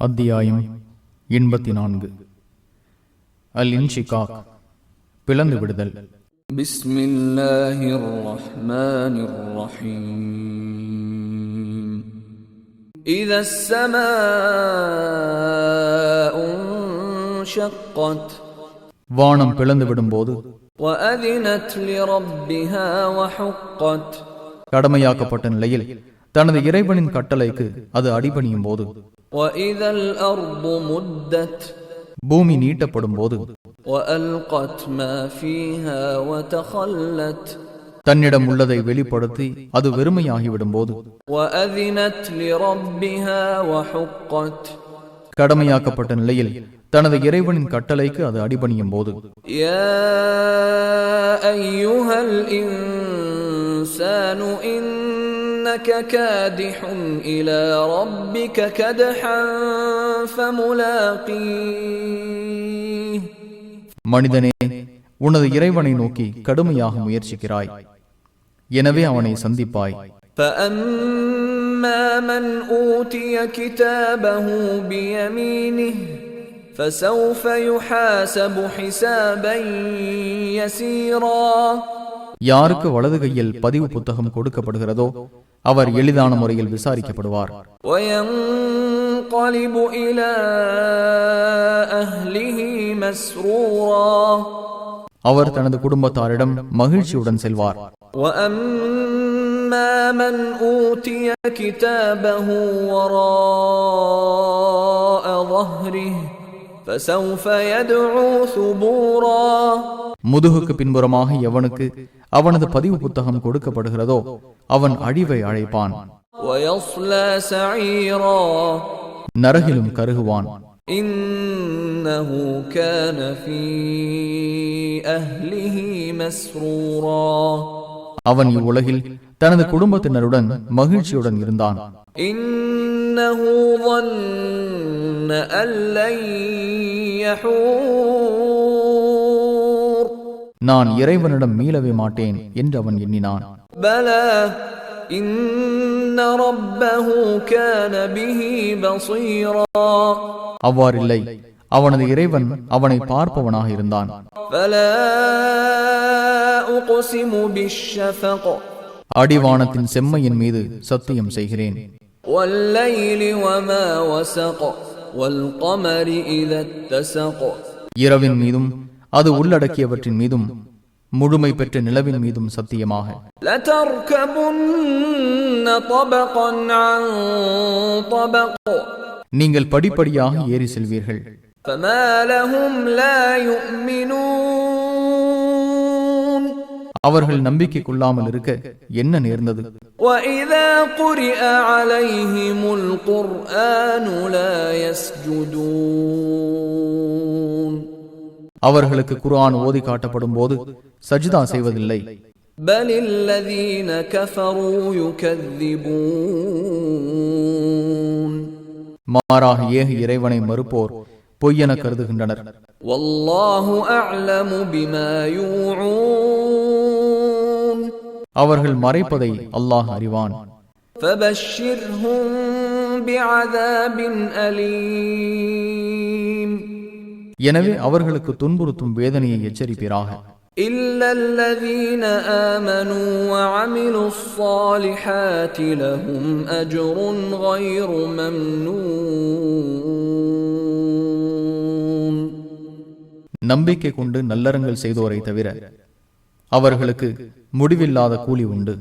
அத்தியாயம் எண்பத்தி நான்கு அல் இன்ஷிகாக் பிளந்து விடுதல் بسم الله الرحمن الرحيم إذا السماء انشقت வானம் பிளந்து விடும்போது وأذنت لربها وحقت கடமையாக்கப்பட்ட நிலையில் தனது இறைவனின் கட்டளைக்கு அது அடிபணியும் போது. பூமி நீட்டப்படும் போது தன்னிடம் உள்ளதை வெளிப்படுத்தி அது வெறுமையாகிவிடும் போது கடமையாக்கப்பட்ட நிலையில் தனது இறைவனின் கட்டளைக்கு அது அடிபணியும் போது. இன் إنك كادح إلى ربك كدحا فملاقيه மனிதனே உனது இறைவனை நோக்கி கடுமையாக முயற்சிக்கிறாய் எனவே அவனை சந்திப்பாய் فأما من أوتي كتابه بيمينه فسوف يحاسب حسابا يسيرا யாருக்கு வலது கையில் பதிவு புத்தகம் கொடுக்கப்படுகிறதோ அவர் எளிதான முறையில் விசாரிக்கப்படுவார் وينقلب إلى أهله مسرورا அவர் தனது குடும்பத்தாரிடம் மகிழ்ச்சியுடன் செல்வார் وأما من أوتي كتابه وراء ظهره فسوف يدعو ثبورا முதுகுக்கு பின்புறமாக எவனுக்கு அவனது பதிவு புத்தகம் கொடுக்கப்படுகிறதோ அவன் அழிவை அழைப்பான். நரகிலும் கருகுவான். அவன் இவ்வுலகில் தனது குடும்பத்தினருடன் மகிழ்ச்சியுடன் இருந்தான். இன்னஹு நான் இறைவனிடம் மீளவே மாட்டேன் என்று அவன் எண்ணினான். அவ்வாறில்லை அவனது இறைவன் அவனை பார்ப்பவனாக இருந்தான். அடிவானத்தின் செம்மையின் மீது சத்தியம் செய்கிறேன். இரவின் மீதும் அது உள்ளடக்கியவற்றின் மீதும் முழுமை பெற்ற நிலவின் மீதும் சத்தியமாக. நீங்கள் படிப்படியாக ஏறி செல்வீர்கள். அவர்கள் நம்பிக்கை கொள்ளாமல் இருக்க என்ன நேர்ந்தது? அலைஹிமுல் குர்ஆனு லா யஸ்ஜுதூன். அவர்களுக்கு குர்ஆன் ஓதி காட்டப்படும் போது சஜிதா செய்வதில்லை بل الذين كفروا يكذبون மாறாக ஏக இறைவனை மறுப்போர் பொய்யென கருதுகின்றனர் والله أعلم بما يوعون அவர்கள் மறைப்பதை அல்லாஹ் அறிவான் فبشرهم بعذاب أليم எனவே அவர்களுக்கு துன்புறுத்தும் வேதனையை எச்சரிப்பீராக إلا الذين آمنوا وعملوا الصالحات لهم أجر غير ممنون நம்பிக்கை கொண்டு நல்லறங்கள் செய்தோரை தவிர அவர்களுக்கு முடிவில்லாத கூலி உண்டு